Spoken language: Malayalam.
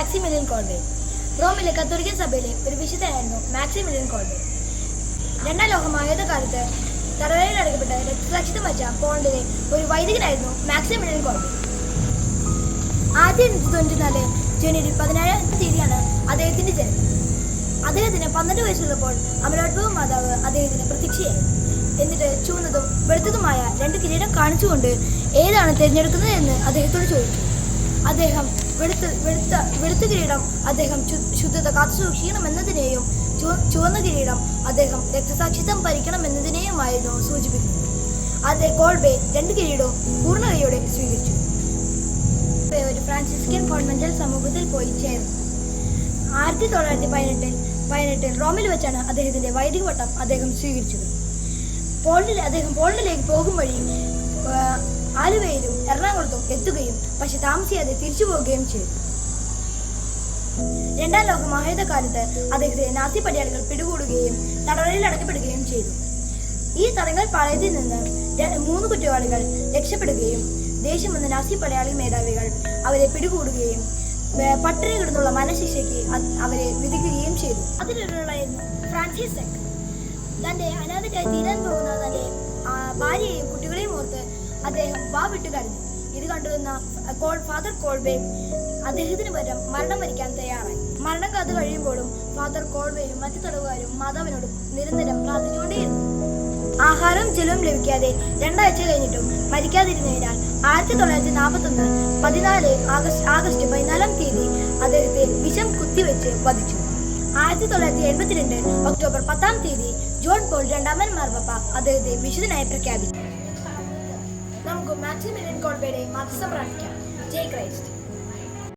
Maximilian Conway. റോമിലെ കത്തോലിക്കൻ സഭയിലെ ഒരു വിശുദ്ധനായിരുന്നു മാക്സിമിലിയൻ കോൺവേ. രണ്ടാം ലോകമായുധ കാലത്ത് തടവറയിൽ അടക്കപ്പെട്ട് രക്തസാക്ഷിത്വം വച്ച പോണ്ടിലെ ഒരു വൈദികനായിരുന്നു മാക്സിമിലിയൻ കോൺവേ. ആയിരത്തി എണ്ണൂറ്റി തൊണ്ണൂറ്റിനാല് ജനുവരി പതിനേഴാം തീയതിയാണ് അദ്ദേഹത്തിന്റെ ജനനം. അദ്ദേഹത്തിന് പന്ത്രണ്ട് വയസ്സുള്ളപ്പോൾ അമലോത്ഭവ മാതാവ് അദ്ദേഹത്തിന് പ്രത്യക്ഷയായി. എന്നിട്ട് ചുവന്നതും വെളുത്തതുമായ രണ്ട് കിരീടം കാണിച്ചുകൊണ്ട് ഏതാണ് തിരഞ്ഞെടുക്കുന്നത് എന്ന് അദ്ദേഹത്തോട് ചോദിച്ചു. അദ്ദേഹം വെളുത്ത വെളുത്ത വെളുത്ത കിരീടം അദ്ദേഹം ശുദ്ധത കാത്തു ചുവ- ചുവന്ന കിരീടം അദ്ദേഹം രക്തസാക്ഷിത്വം ഭരിക്കണമെന്നതിനെയുമായിരുന്നു സൂചിപ്പിക്കുന്നത്. അതേ കോൾബെ രണ്ട് കിരീടവും പൂർണകയോടെ സ്വീകരിച്ചു. ഒരു ഫ്രാൻസിസ്കൻ കോൺവെന്റൽ സമൂഹത്തിൽ പോയി ചേർന്നു. ആയിരത്തി തൊള്ളായിരത്തി പതിനെട്ടിൽ പതിനെട്ടിൽ റോമിൽ വെച്ചാണ് അദ്ദേഹത്തിന്റെ വൈദിക വട്ടം അദ്ദേഹം സ്വീകരിച്ചത്. പോളിൽ അദ്ദേഹം പോളിലേക്ക് പോകും വഴി ആലുവയിലും എറണാകുളത്തും എത്തുകയും പക്ഷെ താമസിയാതെ തിരിച്ചു പോവുകയും ചെയ്തു. രണ്ടാം ലോക മഹായുദ്ധകാലത്ത് അദ്ദേഹത്തെ നാസി പടയാളികൾ പിടികൂടുകയും തടവറയിൽ അടക്കപ്പെടുകയും ചെയ്തു. ഈ തടങ്കൽ പാളയത്തിൽ നിന്ന് മൂന്ന് കുറ്റവാളികൾ രക്ഷപ്പെടുകയും ദേഷ്യം വന്ന നാസി പടയാളി മേധാവികൾ അവരെ പിടികൂടുകയും പട്ടിണി കിടന്നുള്ള മനഃശിക്ഷയ്ക്ക് അവരെ വിധിക്കുകയും ചെയ്തു. അതിലൊരാളായിരുന്നു ഫ്രാൻസിസ് തന്റെ അനാഥരായി തീരാൻ പോകുന്ന തന്റെ ഭാര്യയെയും അദ്ദേഹം വാ വിട്ടു കരഞ്ഞു. ഇത് കണ്ടുവന്ന കോൾ ഫാദർ കോൾവേ അദ്ദേഹത്തിന് പകരം മരണം വരിക്കാൻ തയ്യാറായി. മരണം കഥ കഴിയുമ്പോഴും ഫാദർ കോൾവേയും മറ്റു തടവുകാരും മാതാവിനോടും നിരന്തരം പ്രാർത്ഥിച്ചുകൊണ്ടേയിരുന്നു. ആഹാരം ജലവും ലഭിക്കാതെ രണ്ടാഴ്ച കഴിഞ്ഞിട്ടും മരിക്കാതിരുന്നതിനാൽ ആയിരത്തി തൊള്ളായിരത്തി നാൽപ്പത്തി ഒന്ന് പതിനാല് ആഗസ്റ്റ് ആഗസ്റ്റ് പതിനാലാം തീയതി അദ്ദേഹത്തെ വിഷം കുത്തിവെച്ച് വധിച്ചു. ആയിരത്തി തൊള്ളായിരത്തി എൺപത്തിരണ്ട് ഒക്ടോബർ പത്താം തീയതി ജോൺ പോൾ രണ്ടാമൻ മാർപ്പ അദ്ദേഹത്തെ വിശുദ്ധനായി പ്രഖ്യാപിച്ചു. നമുക്ക് മാക്സിമിലിയൻ കോൾബയുടെ മതസം പ്രാർത്ഥിക്കാം ജയ് ക്രൈസ്റ്റ്